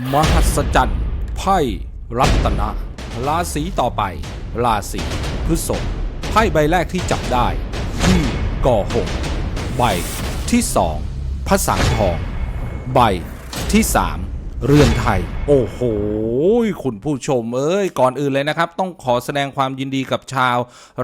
มหัศจรรย์ไพ่รัตนะ ราศีต่อไป ราศีพฤษภไพ่ใบแรกที่จับได้ที่ก่อหงใบที่สองพระสังทอง ใบที่สามเรือนไทย โอ้โห คุณผู้ชมเอ้ย ก่อนอื่นเลยนะครับ ต้องขอแสดงความยินดีกับชาว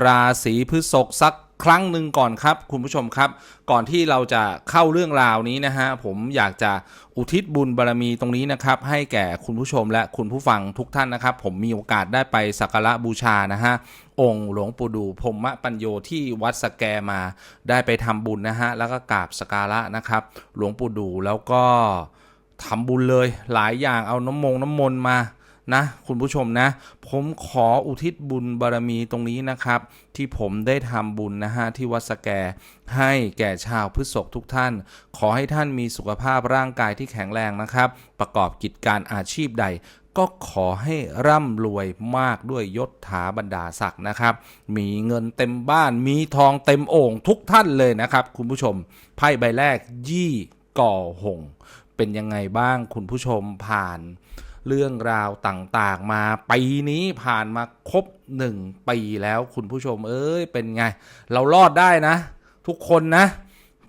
ราศีพฤษภสัก ครั้งหนึ่งก่อนครับ คุณผู้ชมครับ ก่อนที่เราจะเข้าเรื่องราวนี้นะฮะผมอยากจะอุทิศบุญบารมีตรงนี้นะครับ ให้แก่คุณผู้ชมและคุณผู้ฟังทุกท่านนะครับ ผมมีโอกาสได้ไปสักการะบูชานะฮะองค์หลวงปู่ดูพรมปัญโยที่วัดสแกมาได้ไปทำบุญนะฮะแล้วก็กราบสักการะนะครับ หลวงปู่ดูแล้วก็ทำบุญเลยหลายอย่างเอาน้ำมงน้ำมนต์มา นะคุณผู้ชมนะ ผมขออุทิศบุญบารมีตรงนี้นะครับ ที่ผมได้ทำบุญนะฮะที่วัดสแก ให้แก่ชาวพฤษภทุกท่าน ขอให้ท่านมีสุขภาพร่างกายที่แข็งแรงนะครับ ประกอบกิจการอาชีพใดก็ขอให้ร่ำรวยมากด้วยยศถาบรรดาศักดิ์นะครับ มีเงินเต็มบ้าน มีทองเต็มโอ่งทุกท่านเลยนะครับ คุณผู้ชม ไพ่ใบแรกยี่ก่อหง เป็นยังไงบ้างคุณผู้ชมผ่าน เรื่องราวต่างๆ มาปีนี้ผ่านมาครบหนึ่งปีแล้วคุณผู้ชมเอ้ยเป็นไง เรารอดได้นะ ทุกคนนะ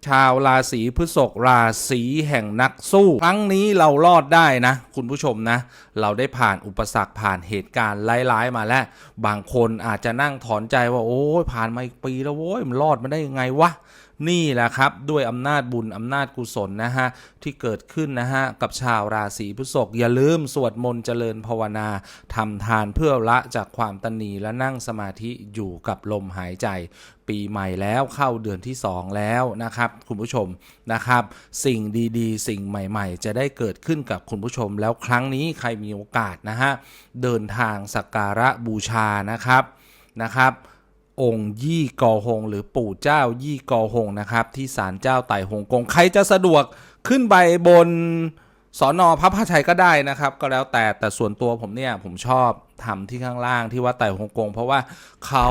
ชาวราศีพฤษภราศีแห่งนักสู้ ครั้งนี้เรารอดได้นะ คุณผู้ชมนะ เราได้ผ่านอุปสรรคผ่านเหตุการณ์ร้ายๆมาแล้ว บางคนอาจจะนั่งถอนใจว่าโอ้ยผ่านมาอีกปีแล้วโว้ยมันรอดมาได้ยังไงวะ นี่แหละครับด้วยอำนาจบุญอำนาจกุศลนะฮะที่เกิดขึ้นนะฮะกับชาวราศีพฤษภอย่าลืมสวดมนต์เจริญภาวนาทำทานเพื่อละจากความตนีและนั่งสมาธิอยู่กับลมหายใจ ปีใหม่แล้วเข้าเดือนที่ 2 แล้วนะครับคุณผู้ชมนะครับ สิ่งดีๆ สิ่งใหม่ๆ จะได้เกิดขึ้นกับคุณผู้ชม แล้วครั้งนี้ใครมีโอกาสนะฮะเดินทางสักการะบูชานะครับนะครับ องค์ยี่กอหง หรือปู่เจ้ายี่กอหงนะครับ ที่ศาลเจ้าไต่หงกงใครจะสะดวกขึ้นไปบนสอนอพระพาชัยก็ได้นะครับ ก็แล้วแต่แต่ส่วนตัวผมเนี่ยผมชอบทำที่ข้างล่างที่วัดไต่หงกง เพราะว่าเขา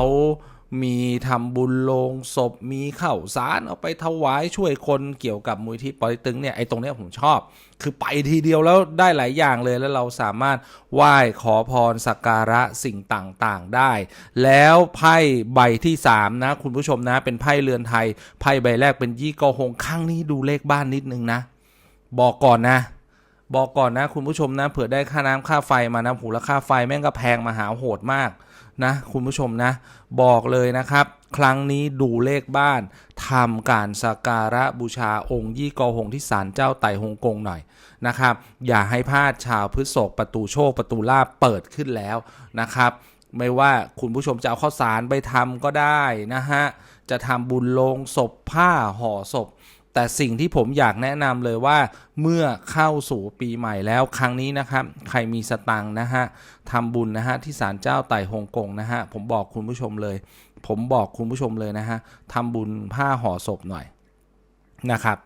มีทำบุญโลงศพมีข้าวสารเอาไปถวายช่วยคนเกี่ยวกับมูลที่ปอเต็กตึงเนี่ยไอ้ตรงเนี้ยผมชอบ คือไปทีเดียวแล้วได้หลายอย่างเลยแล้วเราสามารถไหว้ขอพรสักการะสิ่งต่างๆได้ แล้วไพ่ใบที่ 3 นะ คุณผู้ชมนะ เป็นไพ่เรือนไทยไพ่ใบแรกเป็นยี่กอหงข้างนี้ดูเลขบ้านนิดนึงนะ บอกก่อนนะบอกก่อนนะคุณผู้ชมนะเผื่อได้ค่าน้ำค่าไฟมานะหูราค่าไฟแม่งก็แพงมาหาโหดมากนะคุณผู้ชมนะ บอกเลยนะครับ ครั้งนี้ดูเลขบ้านทำการสักการะบูชาองค์ยี่กอหงที่ศาลเจ้าไต่หงกงหน่อยนะครับ อย่าให้พลาดชาวพฤษภประตูโชคประตูลาบเปิดขึ้นแล้วนะครับไม่ว่าคุณผู้ชมจะเอาข้าวสารไปทำก็ได้นะฮะ จะทำบุญลงศพผ้าห่อศพ แต่สิ่งที่ผมอยากแนะนำเลยว่าเมื่อเข้าสู่ปีใหม่แล้วครั้งนี้นะครับ ใครมีสตังค์นะฮะทำบุญนะฮะที่ศาลเจ้าไต่ฮงกงนะฮะผมบอกคุณผู้ชมเลย ผมบอกคุณผู้ชมเลยนะฮะทำบุญผ้าห่อศพหน่อยนะครับ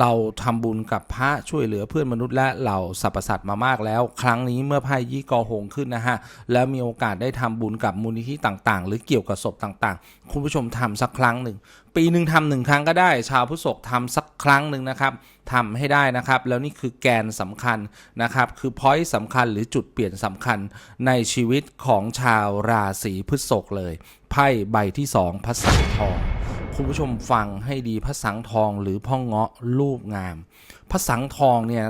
เราทำบุญกับพระช่วยเหลือเพื่อนมนุษย์และเหล่าสรรพสัตว์มามากแล้ว ครั้งนี้เมื่อไพ่ยี่กอหงขึ้นนะฮะแล้วมีโอกาสได้ทำบุญกับมูลนิธิต่างๆ หรือเกี่ยวกับศพต่างๆ คุณผู้ชมทำสักครั้งหนึ่ง ปีหนึ่งทำหนึ่งครั้งก็ได้ ชาวพุทธศกทำสักครั้งหนึ่งนะครับทำให้ได้นะครับ แล้วนี่คือแกนสำคัญนะครับ คือพอยต์สำคัญหรือจุดเปลี่ยนสำคัญในชีวิตของชาวราศีพฤษภเลยไพ่ใบที่สองพระสังทอง คุณผู้ชมฟังให้ดีพระสังทองหรือพ่อเงาะรูปงาม พระสังทองเนี่ย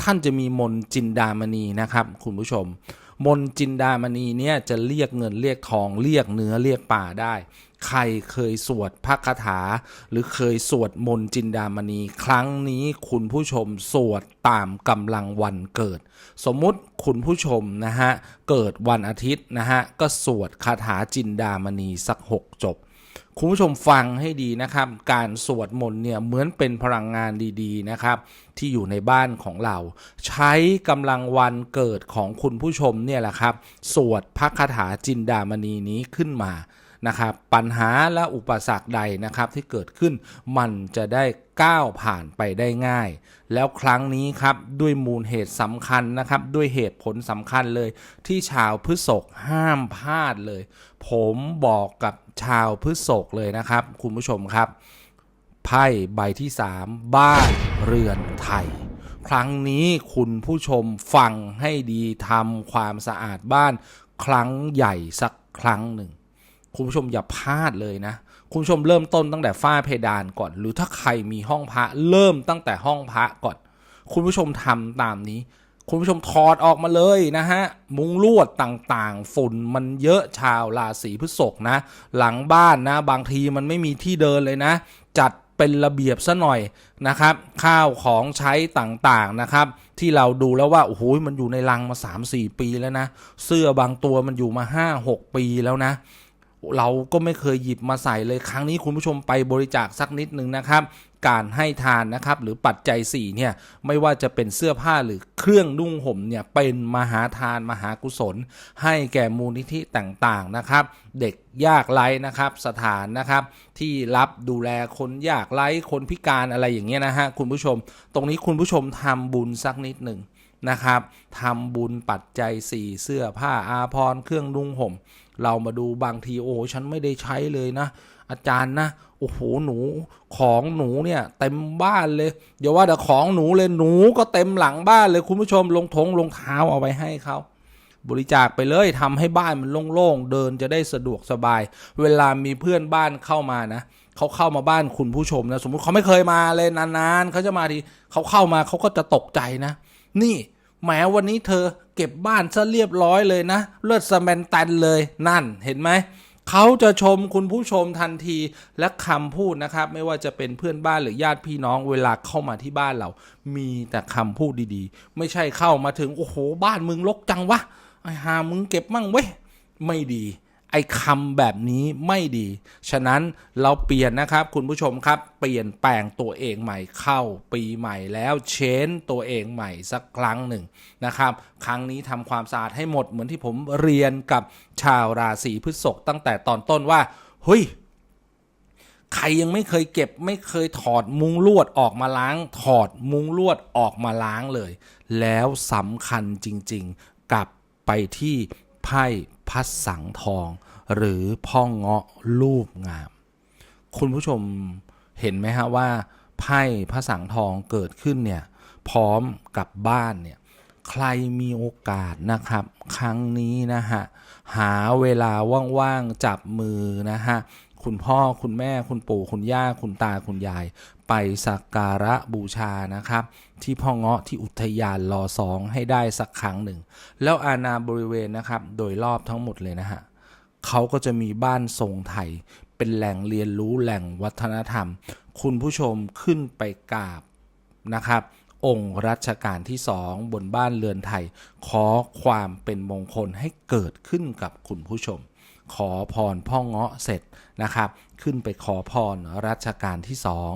ท่านจะมีมนจินดามณีนะครับ คุณผู้ชม มนจินดามณีเนี่ยจะเรียกเงินเรียกทองเรียกเนื้อเรียกป่าได้ ใครเคยสวดพระคาถา หรือเคยสวดมนจินดามณี ครั้งนี้คุณผู้ชมสวดตามกำลังวันเกิด สมมุติคุณผู้ชมนะฮะเกิดวันอาทิตย์นะฮะก็สวดคาถาจินดามณีสักหกจบ คุณผู้ชมฟังให้ดีนะครับ การสวดมนต์เนี่ยเหมือนเป็นพลังงานดีๆนะครับ ที่อยู่ในบ้านของเรา ใช้กำลังวันเกิดของคุณผู้ชมเนี่ยแหละครับ สวดพระคาถาจินดามณีนี้ขึ้นมานะครับปัญหาและอุปสรรคใดนะครับที่เกิดขึ้นมันจะได้ก้าวผ่านไปได้ง่าย แล้วครั้งนี้ครับด้วยมูลเหตุสำคัญนะครับด้วยเหตุผลสำคัญเลย ที่ชาวพฤษภห้ามพลาดเลย ผมบอกกับชาวพฤษภเลยนะครับ คุณผู้ชมครับ ไพ่ใบที่ 3 บ้านเรือนไทย ครั้งนี้คุณผู้ชมฟังให้ดีทำความสะอาดบ้านครั้งใหญ่สักครั้งหนึ่ง คุณผู้ชมอย่าพลาดเลยนะคุณผู้ชมเริ่มต้นตั้งแต่ฝ้าเพดานก่อน หรือถ้าใครมีห้องพระเริ่มตั้งแต่ห้องพระก่อน คุณผู้ชมทำตามนี้ คุณผู้ชมถอดออกมาเลยนะฮะ มุงลวดต่างๆ ฝุ่นมันเยอะชาวราศีพฤษภนะ หลังบ้านนะ บางทีมันไม่มีที่เดินเลยนะ จัดเป็นระเบียบซะหน่อยนะครับ ข้าวของใช้ต่างๆนะครับ ที่เราดูแล้วว่าโอ้โหมันอยู่ในลังมา 3-4 ปีแล้วนะ เสื้อบางตัวมันอยู่มา 5-6 ปีแล้วนะเราก็ไม่เคยหยิบมาใส่เลยครั้งนี้คุณผู้ชมไปบริจาคสักนิดหนึ่งนะครับ การให้ทานนะครับ หรือปัจจัย4เนี่ยไม่ว่าจะเป็นเสื้อผ้าหรือเครื่องนุ่งห่มเนี่ยเป็นมหาทานมหากุศล ให้แก่มูลนิธิต่างๆนะครับ เด็กยากไร้นะครับสถานนะครับ ที่รับดูแลคนยากไร้คนพิการอะไรอย่างเงี้ยนะฮะคุณผู้ชม ตรงนี้คุณผู้ชมทำบุญสักนิดหนึ่งนะครับทำบุญปัจจัยสี่เสื้อผ้าอาภรณ์เครื่องนุ่งห่ม เรามาดูบางทีโอ้โหฉันไม่ได้ใช้เลยนะ อาจารย์นะโอ้โหหนูของหนูเนี่ยเต็มบ้านเลยอย่าว่าแต่ของหนูเลยหนูก็เต็มหลังบ้านเลยคุณผู้ชมลงทงลงเท้าเอาไว้ให้เขาบริจาคไปเลยทำให้บ้านมันโล่งๆเดินจะได้สะดวกสบาย เวลามีเพื่อนบ้านเข้ามานะเขาเข้ามาบ้านคุณผู้ชมนะสมมติเขาไม่เคยมาเลยนานๆเขาจะมาทีเขาเข้ามาเขาก็จะตกใจนะ นี่แหมวันนี้เธอเก็บบ้านซะเรียบร้อยเลยนะ เลือดสแมนตันเลยนั่นเห็นไหม เขาจะชมคุณผู้ชมทันทีและคำพูดนะครับ ไม่ว่าจะเป็นเพื่อนบ้านหรือญาติพี่น้องเวลาเข้ามาที่บ้านเรา มีแต่คำพูดดีๆ ไม่ใช่เข้ามาถึง โอ้โห บ้านมึงรกจังวะไอ้หามึงเก็บมั่งเว้ย ไม่ดี ไอ้คำแบบนี้ไม่ดี ฉะนั้นเราเปลี่ยนนะครับคุณผู้ชมครับ เปลี่ยนแปลงตัวเองใหม่เข้าปีใหม่แล้วเชนตัวเองใหม่สักครั้งหนึ่งนะครับ ครั้งนี้ทำความสะอาดให้หมดเหมือนที่ผมเรียนกับชาวราศีพฤษภตั้งแต่ตอนต้นว่าเฮ้ยใครยังไม่เคยเก็บไม่เคยถอดมุ้งลวดออกมาล้าง ถอดมุ้งลวดออกมาล้างเลย แล้วสำคัญจริงๆ กลับไปที่ไพ่ พัดสังทอง หรือพ่อเงาะรูปงาม คุณผู้ชมเห็นไหมฮะว่าไพ่พระสังทองเกิดขึ้นเนี่ยพร้อมกับบ้านเนี่ยใครมีโอกาสนะครับ ครั้งนี้นะฮะหาเวลาว่างๆจับมือนะฮะ คุณพ่อคุณแม่คุณปู่คุณย่าคุณตาคุณยาย ไปสักการะบูชานะครับ ที่พ่อเงาะที่อุทยานรอสองให้ได้สักครั้งหนึ่ง แล้วอาณาบริเวณนะครับ โดยรอบทั้งหมดเลยนะฮะเขาก็จะมีบ้านทรงไทย เป็นแหล่งเรียนรู้แหล่งวัฒนธรรม คุณผู้ชมขึ้นไปกราบนะครับองค์รัชกาลที่สองบนบ้านเรือนไทย ขอความเป็นมงคลให้เกิดขึ้นกับคุณผู้ชม ขอพรพ่อเงาะเสร็จนะครับ ขึ้นไปขอพรรัชกาลที่สอง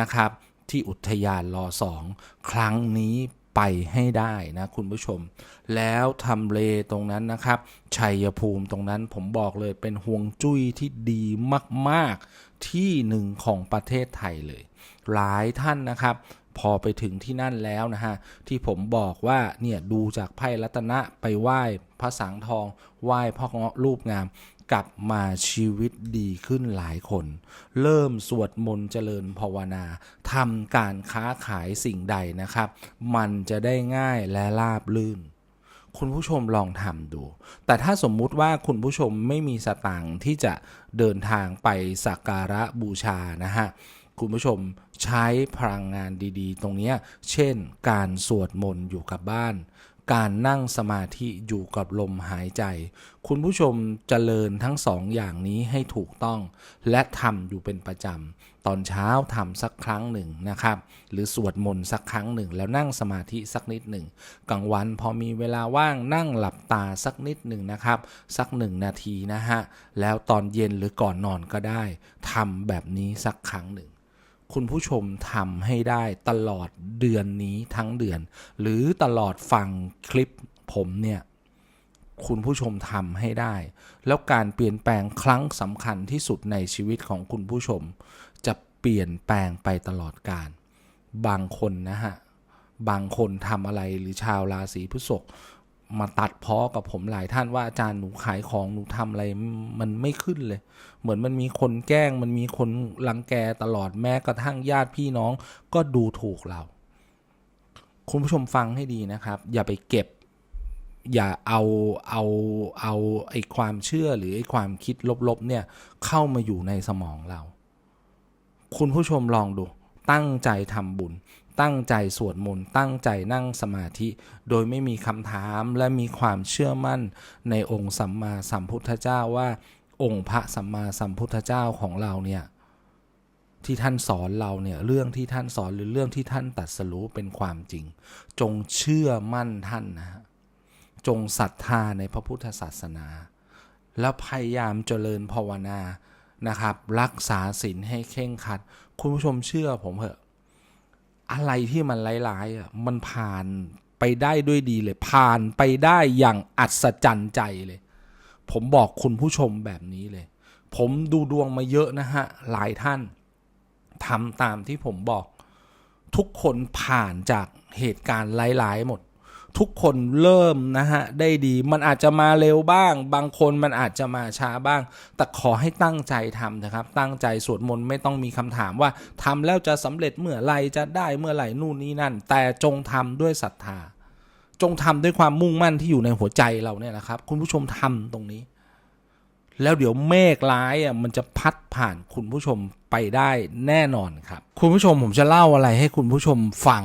นะครับ ที่อุทยานรอสองครั้งนี้ไปให้ได้นะคุณผู้ชม แล้วทำเลตรงนั้นนะครับชัยภูมิตรงนั้นผมบอกเลยเป็นห่วงจุ้ยที่ดีมากๆที่หนึ่งของประเทศไทยเลย หลายท่านนะครับพอไปถึงที่นั่นแล้วนะฮะ ที่ผมบอกว่าเนี่ยดูจากไพ่รัตนะไปไหว้พระสังทอง ไหว้พ่อเงาะรูปงาม กลับมาชีวิตดีขึ้นหลายคน เริ่มสวดมนต์เจริญภาวนาทำการค้าขายสิ่งใดนะครับ มันจะได้ง่ายและราบลื่น คุณผู้ชมลองทำดู แต่ถ้าสมมุติว่าคุณผู้ชมไม่มีสตางค์ที่จะเดินทางไปสักการะบูชานะฮะคุณผู้ชมใช้พลังงานดีๆ ตรงนี้ เช่น การสวดมนต์อยู่กับบ้าน การนั่งสมาธิอยู่กับลมหายใจ คุณผู้ชมเจริญทั้งสองอย่างนี้ให้ถูกต้อง และทำอยู่เป็นประจำ ตอนเช้าทำสักครั้งหนึ่งนะครับ หรือสวดมนต์สักครั้งหนึ่ง แล้วนั่งสมาธิสักนิดหนึ่งกลางวันพอมีเวลาว่างนั่งหลับตาสักนิดหนึ่งนะครับ สักหนึ่งนาทีนะฮะ แล้วตอนเย็นหรือก่อนนอนก็ได้ทำแบบนี้สักครั้งหนึ่ง คุณผู้ชมทำให้ได้ตลอดเดือนนี้ทั้งเดือน หรือตลอดฟังคลิปผมเนี่ยคุณผู้ชมทำให้ได้ แล้วการเปลี่ยนแปลงครั้งสำคัญที่สุดในชีวิตของคุณผู้ชม จะเปลี่ยนแปลงไปตลอดการ บางคนนะฮะ บางคนทำอะไรหรือชาวราศีพฤษภ มาตัดพ้อกับผมหลายท่านว่าอาจารย์หนูขายของหนูทำอะไรมันไม่ขึ้นเลย เหมือนมันมีคนแกล้ง มันมีคนรังแกตลอดแม้กระทั่งญาติพี่น้องก็ดูถูกเรา คุณผู้ชมฟังให้ดีนะครับ อย่าไปเก็บ อย่าเอาเอาเอาไอ้ความเชื่อหรือไอ้ความคิดลบๆเนี่ยเข้ามาอยู่ในสมองเรา คุณผู้ชมลองดูตั้งใจทำบุญ ตั้งใจสวดมนต์ตั้งใจนั่งสมาธิ โดยไม่มีคำถามและมีความเชื่อมั่นในองค์สัมมาสัมพุทธเจ้าว่าองค์พระสัมมาสัมพุทธเจ้าของเราเนี่ยที่ท่านสอนเราเนี่ยเรื่องที่ท่านสอนหรือเรื่องที่ท่านตัดสรู้เป็นความจริง จงเชื่อมั่นท่านนะจงศรัทธาในพระพุทธศาสนา แล้วพยายามเจริญภาวนานะครับ รักษาศีลให้เข่งครัด คุณผู้ชมเชื่อผมเหอะ อะไรที่มันร้ายๆอะมันผ่านไปได้ด้วยดีเลย ผ่านไปได้อย่างอัศจรรย์ใจเลย ผมบอกคุณผู้ชมแบบนี้เลย ผมดูดวงมาเยอะนะฮะ หลายท่านทำตามที่ผมบอก ทุกคนผ่านจากเหตุการณ์ร้ายๆหมด ทุกคนเริ่มนะฮะได้ดีมันอาจจะมาเร็วบ้าง บางคนมันอาจจะมาช้าบ้าง แต่ขอให้ตั้งใจทำนะครับ ตั้งใจสวดมนต์ไม่ต้องมีคำถามว่าทำแล้วจะสำเร็จเมื่อไหรจะได้เมื่อไหร่นู่นนี่นั่น แต่จงทำด้วยศรัทธา จงทำด้วยความมุ่งมั่นที่อยู่ในหัวใจเราเนี่ยนะครับ คุณผู้ชมทำตรงนี้ แล้วเดี๋ยวเมฆร้ายอะมันจะพัดผ่านคุณผู้ชมไปได้แน่นอนครับ คุณผู้ชมผมจะเล่าอะไรให้คุณผู้ชมฟัง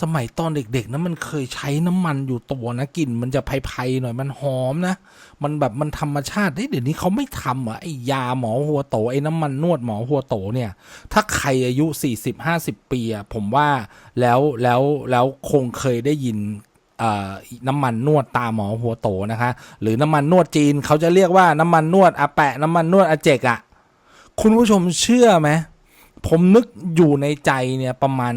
สมัยตอนเด็กๆนะมันเคยใช้น้ำมันอยู่ตัวนะกลิ่นมันจะไพๆหน่อยมันหอมนะ มันแบบมันธรรมชาติเฮ้เดี๋ยวนี้เขาไม่ทำอะไอ้ยาหมอหัวโตไอ้น้ำมันนวดหมอหัวโตเนี่ย ถ้าใครอายุ 40-50 ปีอะผมว่าแล้วแล้วแล้วคงเคยได้ยินน้ำมันนวดตาหมอหัวโตนะคะ หรือน้ำมันนวดจีนเขาจะเรียกว่าน้ำมันนวดอาแปะน้ำมันนวดอาเจกอะคุณผู้ชมเชื่อไหมผมนึกอยู่ในใจเนี่ยประมาณ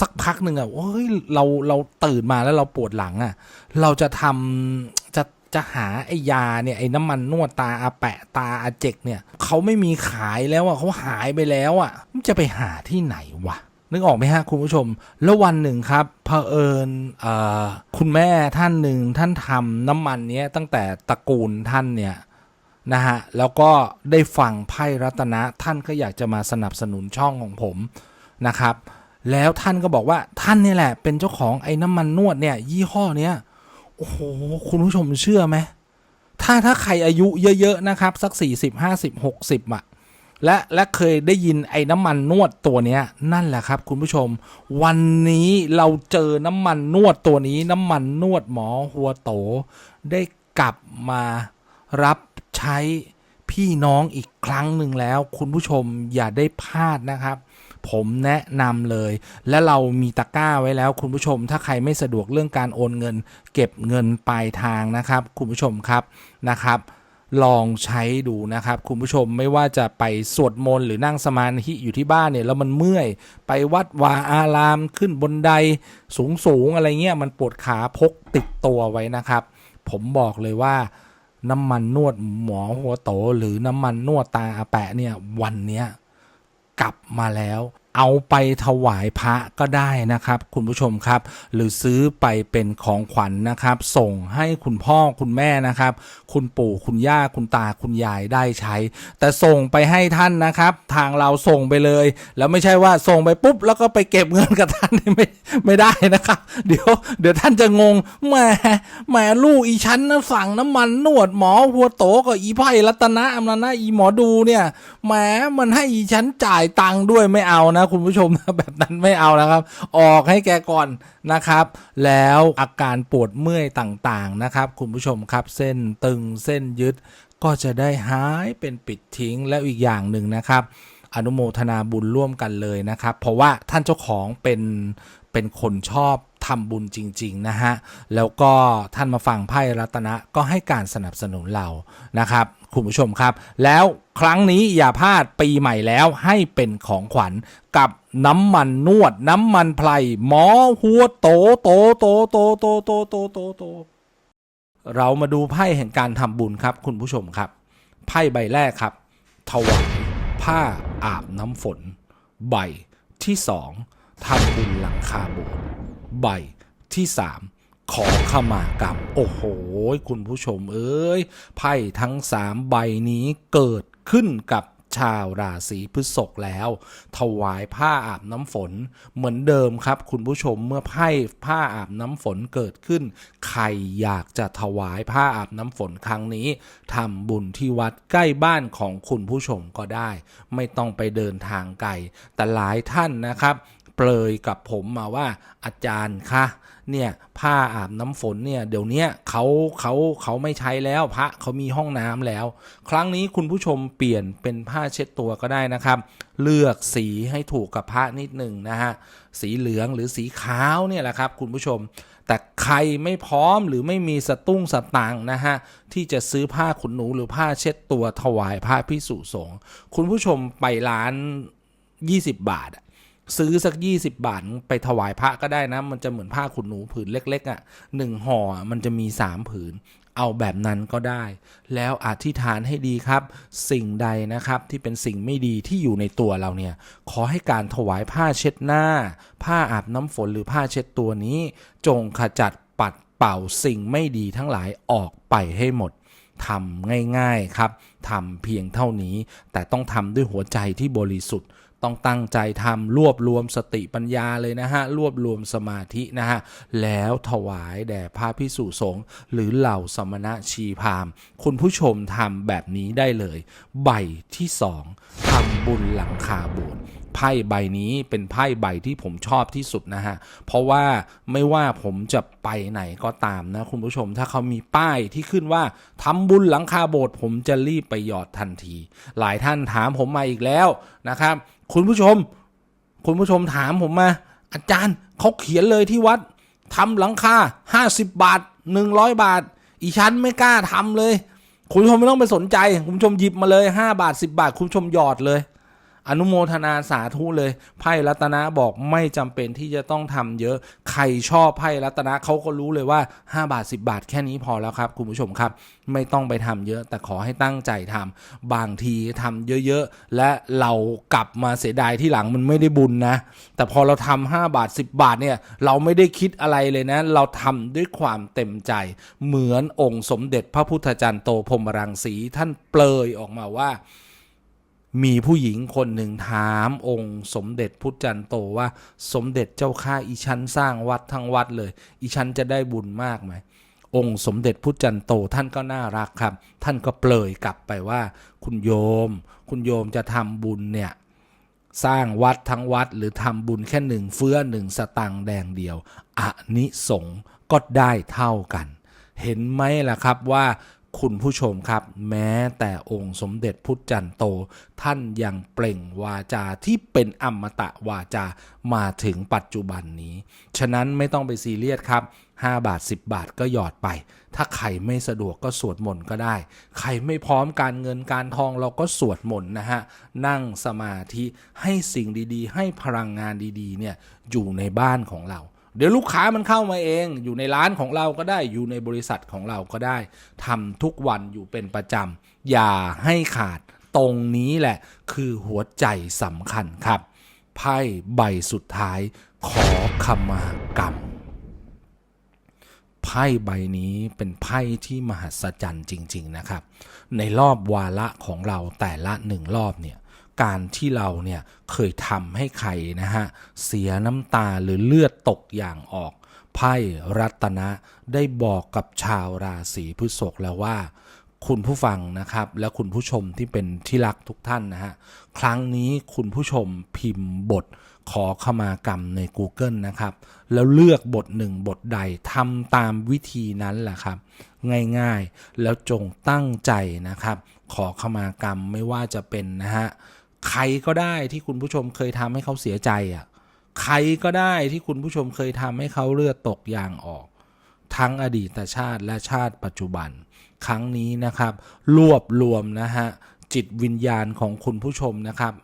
สักพักหนึ่งอะเฮ้ยเราเราตื่นมาแล้วเราปวดหลังอะเราจะทำจะจะหาไอ้ยาเนี่ยไอ้น้ำมันนวดตาอาแปะตาอาเจกเนี่ยเขาไม่มีขายแล้วอะเขาหายไปแล้วอะมันจะไปหาที่ไหนวะนึกออกไหมฮะคุณผู้ชม แล้ววันหนึ่งครับเผอิญเอ่อคุณแม่ท่านหนึ่งท่านทำน้ำมันเนี้ยตั้งแต่ตระกูลท่านเนี่ยนะฮะแล้วก็ได้ฟังไพ่รัตนะท่านก็อยากจะมาสนับสนุนช่องของผมนะครับ แล้วท่านก็บอกว่าท่านเนี่ยแหละ เป็นเจ้าของไอ้น้ำมันนวดเนี่ย ยี่ห้อเนี้ยโอ้โหคุณผู้ชมเชื่อไหมถ้าถ้าใครอายุเยอะ ๆ นะครับ สัก 40 50 60 อะ และและเคยได้ยินไอ้น้ำมันนวดตัวเนี้ย นั่นแหละครับ คุณผู้ชม วันนี้เราเจอน้ำมันนวดตัวนี้ น้ำมันนวดหมอหัวโต ได้กลับมารับใช้พี่น้องอีกครั้งหนึ่งแล้ว คุณผู้ชมอย่าได้พลาดนะครับ ผมแนะนำเลย และเรามีตะกร้าไว้แล้วคุณผู้ชม ถ้าใครไม่สะดวกเรื่องการโอนเงิน เก็บเงินปลายทางนะครับ คุณผู้ชมครับนะครับ ลองใช้ดูนะครับ คุณผู้ชมไม่ว่าจะไปสวดมนต์หรือนั่งสมาธิอยู่ที่บ้านเนี่ยแล้วมันเมื่อย ไปวัดวาอารามขึ้นบนไดสูงสูงๆอะไรเงี้ยมันปวดขาพกติดตัวไว้นะครับ ผมบอกเลยว่าน้ำมันนวดหมอหัวโตหรือน้ำมันนวดตาอาแปะเนี่ยวันเนี้ย กลับมาแล้ว เอาไปถวายพระก็ได้นะครับ คุณผู้ชมครับ หรือซื้อไปเป็นของขวัญนะครับ ส่งให้คุณพ่อคุณแม่นะครับ คุณปู่คุณย่าคุณตาคุณยายได้ใช้ แต่ส่งไปให้ท่านนะครับ ทางเราส่งไปเลย แล้วไม่ใช่ว่าส่งไปปุ๊บ แล้วก็ไปเก็บเงินกับท่านไม่ไม่ได้นะครับ เดี๋ยวเดี๋ยวท่านจะงงแหมแหมลูกอีชั้นนะสั่งน้ำมันนวดหมอหัวโตกับอีไพ่รัตนะอำนาจนะอีหมอดูเนี่ยแหมมันให้อีชั้นจ่ายตังค์ด้วยไม่เอานะคุณผู้ชมนะแบบนั้นไม่เอานะครับ ออกให้แกก่อนนะครับ แล้วอาการปวดเมื่อยต่างๆนะครับ คุณผู้ชมครับเส้นตึงเส้นยึดก็จะได้หายเป็นปิดทิ้งแล้วอีกอย่างหนึ่งนะครับ อนุโมทนาบุญร่วมกันเลยนะครับ เพราะว่าท่านเจ้าของเป็น เป็นคนชอบทำบุญจริง ๆ นะฮะ แล้วก็ท่านมาฟังไพ่รัตนะก็ให้การสนับสนุนเรานะครับ คุณผู้ชมครับ แล้วครั้งนี้อย่าพลาดปีใหม่แล้วให้เป็นของขวัญกับน้ำมันนวด น้ำมันไพรหมอหัวโตโตโตโตโตโตโตโตโตเรามาดูไพ่แห่งการทำบุญครับ คุณผู้ชมครับ ไพ่ใบแรกครับถวายผ้าอาบน้ำฝน ใบที่สอง ทำบุญหลังคาโบสถ์ใบที่สามขอขมากรรมโอ้โห คุณผู้ชมเอ้ย ไพ่ทั้งสามใบนี้เกิดขึ้นกับชาวราศีพฤษภแล้ว ถวายผ้าอาบน้ำฝนเหมือนเดิมครับ คุณผู้ชมเมื่อไพ่ผ้าอาบน้ำฝนเกิดขึ้น ใครอยากจะถวายผ้าอาบน้ำฝนครั้งนี้ทำบุญที่วัดใกล้บ้านของคุณผู้ชมก็ได้ ไม่ต้องไปเดินทางไกลแต่หลายท่านนะครับ เปลยกับผมมาว่าอาจารย์คะเนี่ยผ้าอาบน้ำฝนเนี่ยเดี๋ยวนี้เขาเขาเขาไม่ใช้แล้วพระเขามีห้องน้ำแล้ว ครั้งนี้คุณผู้ชมเปลี่ยนเป็นผ้าเช็ดตัวก็ได้นะครับ เลือกสีให้ถูกกับพระนิดหนึ่งนะฮะสีเหลืองหรือสีขาวเนี่ยแหละครับคุณผู้ชม แต่ใครไม่พร้อมหรือไม่มีสตุ้งสตางนะฮะที่จะซื้อผ้าขนหนูหรือผ้าเช็ดตัวถวายพระพิสุสงฆ์คุณผู้ชมไปร้าน 20 บาท ซื้อสัก 20 บาทไปถวายพระก็ได้นะ มันจะเหมือนผ้าขุนหนูผืนเล็ก ๆอะ่ะหนึ่งห่อมันจะมี 3 ผืน เอาแบบนั้นก็ได้ แล้วอธิษฐานให้ดีครับ สิ่งใดนะครับที่เป็นสิ่งไม่ดีที่อยู่ในตัวเราเนี่ย ขอให้การถวายผ้าเช็ดหน้า ผ้าอาบน้ำฝนหรือผ้าเช็ดตัวนี้ จงขจัดปัดเป่าสิ่งไม่ดีทั้งหลายออกไปให้หมดทำง่ายๆครับทำเพียงเท่านี้ แต่ต้องทำด้วยหัวใจที่บริสุทธิ์ ต้องตั้งใจทำรวบรวมสติปัญญาเลยนะฮะรวบรวมสมาธินะฮะแล้วถวายแด่พระพิสุสงฆ์หรือเหล่าสมณะชีพามคุณผู้ชมทำแบบนี้ได้เลย ใบที่สองทำบุญหลังคาโบสถ์ ไพ่ใบนี้เป็นไพ่ใบที่ผมชอบที่สุดนะฮะ เพราะว่าไม่ว่าผมจะไปไหนก็ตามนะคุณผู้ชม ถ้าเขามีป้ายที่ขึ้นว่าทำบุญหลังคาโบสถ์ผมจะรีบไปหยอดทันที หลายท่านถามผมมาอีกแล้วนะครับ คุณผู้ชม คุณผู้ชมถามผมมา อาจารย์เขาเขียนเลยที่วัดทำหลังคา50 บาท 100 บาท อีชั้นไม่กล้าทำเลย คุณผู้ชมไม่ต้องไปสนใจ คุณผู้ชมหยิบมาเลย 5 บาท 10 บาท คุณผู้ชมหยอดเลย อนุโมทนาสาธุเลยไพ่รัตนะบอกไม่จำเป็นที่จะต้องทำเยอะ ใครชอบไพ่รัตนะเขาก็รู้เลยว่า 5 บาท 10 บาทแค่นี้พอแล้วครับ คุณผู้ชมครับ ไม่ต้องไปทำเยอะ แต่ขอให้ตั้งใจทำบางทีทำเยอะๆ และเรากลับมาเสียดายที่หลังมันไม่ได้บุญนะ แต่พอเราทำ5บาท 10 บาทเนี่ยเราไม่ได้คิดอะไรเลยนะ เราทำด้วยความเต็มใจ เหมือนองค์สมเด็จพระพุทธจารย์โตพรมรังสีท่านเปลยออกมาว่า มีผู้หญิงคนหนึ่งถามองค์สมเด็จพุทธจันโตว่า สมเด็จเจ้าข้าอีชันสร้างวัดทั้งวัดเลย อีชันจะได้บุญมากไหมองค์สมเด็จพุทธจันโตท่านก็น่ารักครับ ท่านก็เปลยกลับไปว่า คุณโยม คุณโยมจะทำบุญเนี่ยสร้างวัดทั้งวัดหรือทำบุญแค่หนึ่งเฟื้อหนึ่งสตังแดงเดียวอนิสงก็ได้เท่ากัน เห็นไหมล่ะครับว่า คุณผู้ชมครับ แม้แต่องค์สมเด็จพุทธจันโต ท่านยังเปล่งวาจาที่เป็นอมตะวาจามาถึงปัจจุบันนี้ ฉะนั้นไม่ต้องไปซีเรียสครับ 5 บาท 10 บาทก็หยอดไป ถ้าใครไม่สะดวกก็สวดมนต์ก็ได้ ใครไม่พร้อมการเงินการทองเราก็สวดมนต์นะฮะ นั่งสมาธิให้สิ่งดีๆ ให้พลังงานดีๆเนี่ยอยู่ในบ้านของเรา เดี๋ยวลูกค้ามันเข้ามาเอง อยู่ในร้านของเราก็ได้อยู่ในบริษัทของเราก็ได้ทำทุกวันอยู่เป็นประจำอย่าให้ขาดตรงนี้แหละคือหัวใจสำคัญครับ ไพ่ใบสุดท้ายขอขมากรรม ไพ่ใบนี้เป็นไพ่ที่มหัศจรรย์จริง ๆนะครับ ในรอบวาระของเราแต่ละหนึ่งรอบเนี่ย การที่เราเนี่ยเคยทำให้ใครนะฮะเสียน้ำตาหรือเลือดตกอย่างออกไพ่รัตนะได้บอกกับชาวราศีพฤษภแล้วว่า คุณผู้ฟังนะครับ และคุณผู้ชมที่เป็นที่รักทุกท่านนะฮะครั้งนี้คุณผู้ชมพิมพ์บทขอขมากรรมใน Google นะครับ แล้วเลือกบทหนึ่งบทใดทำตามวิธีนั้นแหละครับ ง่ายๆแล้วจงตั้งใจนะครับ ขอขมากรรมไม่ว่าจะเป็นนะฮะ ใครก็ได้ที่คุณผู้ชมเคยทำให้เขาเสียใจอะใครก็ได้ที่คุณผู้ชมเคยทำให้เขาเลือดตกยางออก ทั้งอดีตชาติและชาติปัจจุบัน ครั้งนี้นะครับ รวบรวมนะฮะจิตวิญญาณของคุณผู้ชมนะครับ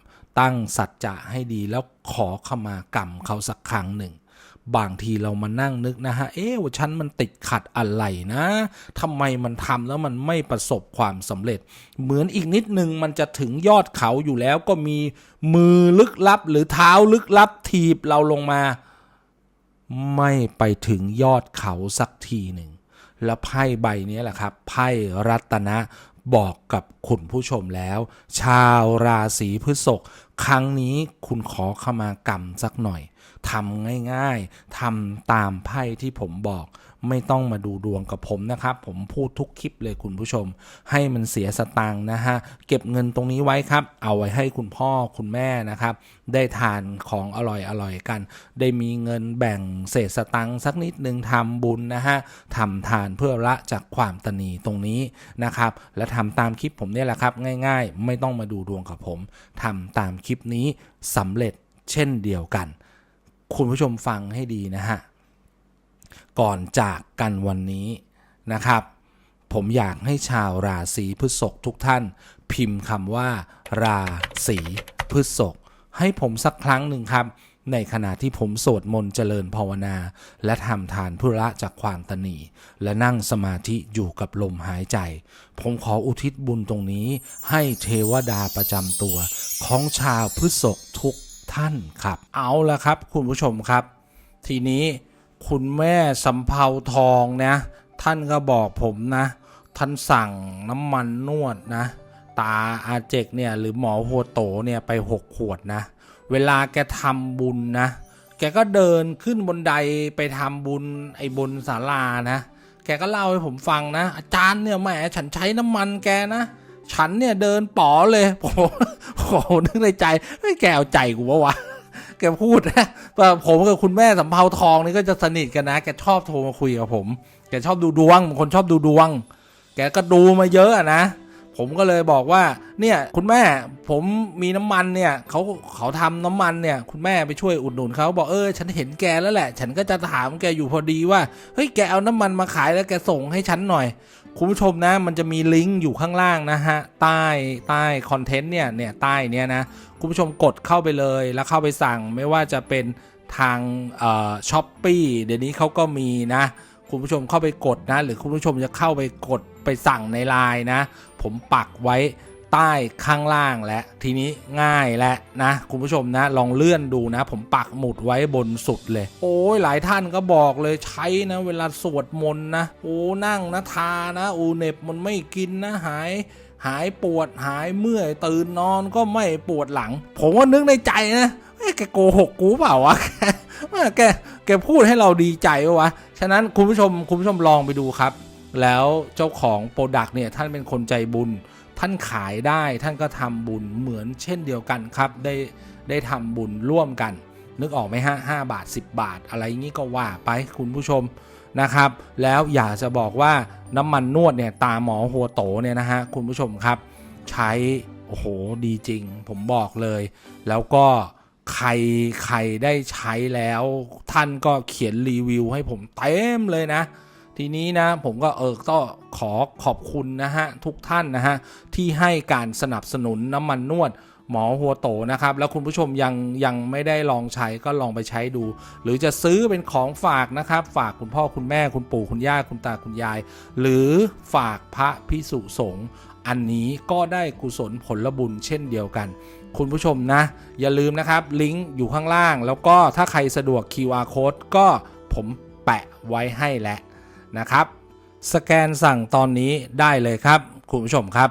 ตั้งสัจจะให้ดีแล้วขอขมากรรมเขาสักครั้งหนึ่ง บางทีเรามานั่งนึกนะฮะ เอ๊ะว่าฉันมันติดขัดอะไรนะทำไมมันทำแล้วมันไม่ประสบความสำเร็จ เหมือนอีกนิดนึงมันจะถึงยอดเขาอยู่แล้วก็มีมือลึกลับ หรือเท้าลึกลับถีบเราลงมา ไม่ไปถึงยอดเขาสักทีหนึ่ง แล้วไพ่ใบนี้แหละครับ ไพ่รัตนะบอกกับคุณผู้ชมแล้ว ชาวราศีพฤษภครั้งนี้คุณขอขมากรรมสักหน่อย ทำง่ายๆทำตามไพ่ที่ผมบอก ไม่ต้องมาดูดวงกับผมนะครับ ผมพูดทุกคลิปเลยคุณผู้ชม ให้มันเสียสตังค์นะฮะ เก็บเงินตรงนี้ไว้ครับ เอาไว้ให้คุณพ่อคุณแม่นะครับ ได้ทานของอร่อยๆกัน ได้มีเงินแบ่งเศษสตังค์สักนิดนึงทำบุญนะฮะทำทานเพื่อละจากความตนีตรงนี้นะครับ และทำตามคลิปผมเนี่ยแหละครับ ง่าย ๆ ไม่ต้องมาดูดวงกับผมทำตามคลิปนี้สำเร็จเช่นเดียวกัน คุณผู้ชมฟังให้ดีนะฮะ ก่อนจากกันวันนี้นะครับ ผมอยากให้ชาวราศีพฤษภทุกท่าน พิมพ์คำว่า ราศีพฤษภให้ผมสักครั้งหนึ่งครับ ในขณะที่ผมสวดมนต์เจริญภาวนา และทำทานพื่อละจากความตนีและนั่งสมาธิอยู่กับลมหายใจ ผมขออุทิศบุญตรงนี้ ให้เทวดาประจำตัว ของชาวพฤษภทุก ท่านครับ เอาละครับ คุณผู้ชมครับ ทีนี้คุณแม่สำเภาทองนะท่านก็บอกผมนะ ท่านสั่งน้ำมันนวดนะ ตาอาเจกเนี่ยหรือหมอหัวโตเนี่ยไปหกขวดนะ เวลาแกทำบุญนะ แกก็เดินขึ้นบนไดไปทำบุญไอ้บนศาลานะ แกก็เล่าให้ผมฟังนะ อาจารย์เนี่ยแหมฉันใช้น้ำมันแกนะ ฉันเนี่ยเดินป๋อเลยผมโหนึกในใจเฮ้ยแกเอาใจกูวะวะแกพูดนะแต่ผมกับคุณแม่สำเภาทองนี่ก็จะสนิทกันนะ แกชอบโทรมาคุยกับผม แกชอบดูดวงบางคนชอบดูดวง แกก็ดูมาเยอะอะนะ ผมก็เลยบอกว่า เนี่ยคุณแม่ผมมีน้ำมันเนี่ยเขาเขาทำน้ำมันเนี่ย คุณแม่ไปช่วยอุดหนุนเขาบอกเออฉันเห็นแกแล้วแหละ ฉันก็จะถามแกอยู่พอดีว่าเฮ้ยแกเอาน้ำมันมาขายแล้วแกส่งให้ฉันหน่อย คุณผู้ชมนะมันจะมีลิงก์อยู่ข้างล่างนะฮะใต้ใต้คอนเทนต์เนี่ยเนี่ยใต้เนี่ยนะคุณผู้ชมกดเข้าไปเลยแล้วเข้าไปสั่งไม่ว่าจะเป็นทางอ่อช้อปปี้เดี๋ยวนี้เขาก็มีนะ คุณผู้ชมเข้าไปกดนะ หรือคุณผู้ชมจะเข้าไปกดไปสั่งในไลน์นะ ผมปักไว้ ใต้ข้างล่างและทีนี้ง่ายและนะคุณผู้ชมนะลองเลื่อนดูนะ ผมปักหมุดไว้บนสุดเลย โอ้ยหลายท่านก็บอกเลยใช้นะเวลาสวดมนต์นะโอ้นั่งนะทานะอูเหน็บมันไม่กินนะหายหายปวดหายเมื่อยตื่นนอนก็ไม่ปวดหลัง ผมก็นึกในใจนะเอ้แกโกหกกูเปล่าวะแกแกแกพูดให้เราดีใจวะวะฉะนั้นคุณผู้ชมคุณผู้ชมลองไปดูครับ แล้วเจ้าของโปรดักต์เนี่ยท่านเป็นคนใจบุญ ท่านขายได้ท่านก็ทำบุญเหมือนเช่นเดียวกันครับ ได้ได้ทำบุญร่วมกัน นึกออกไหมฮะห้าบาท 10 บาท อะไรอย่างนี้ก็ว่าไปคุณผู้ชมนะครับ แล้วอยากจะบอกว่าน้ำมันนวดเนี่ยตาหมอหัวโตเนี่ยนะฮะคุณผู้ชมครับ ใช้โอ้โหดีจริง ผมบอกเลย แล้วก็ใครใครได้ใช้แล้ว ท่านก็เขียนรีวิวให้ผมเต็มเลยนะ ทีนี้นะผมก็เออก็ขอขอบคุณนะฮะทุกท่านนะฮะที่ให้การสนับสนุนน้ำมันนวดหมอหัวโตนะครับ แล้วคุณผู้ชมยังยังไม่ได้ลองใช้ก็ลองไปใช้ดู หรือจะซื้อเป็นของฝากนะครับ ฝากคุณพ่อคุณแม่คุณปู่คุณย่าคุณตาคุณยาย หรือฝากพระพิสุสงฆ์อันนี้ก็ได้กุศลผลบุญเช่นเดียวกัน คุณผู้ชมนะ อย่าลืมนะครับ ลิงก์อยู่ข้างล่าง แล้วก็ถ้าใครสะดวก QR code ก็ผมแปะไว้ให้แล้ว นะครับ สแกนสั่งตอนนี้ได้เลยครับคุณผู้ชมครับ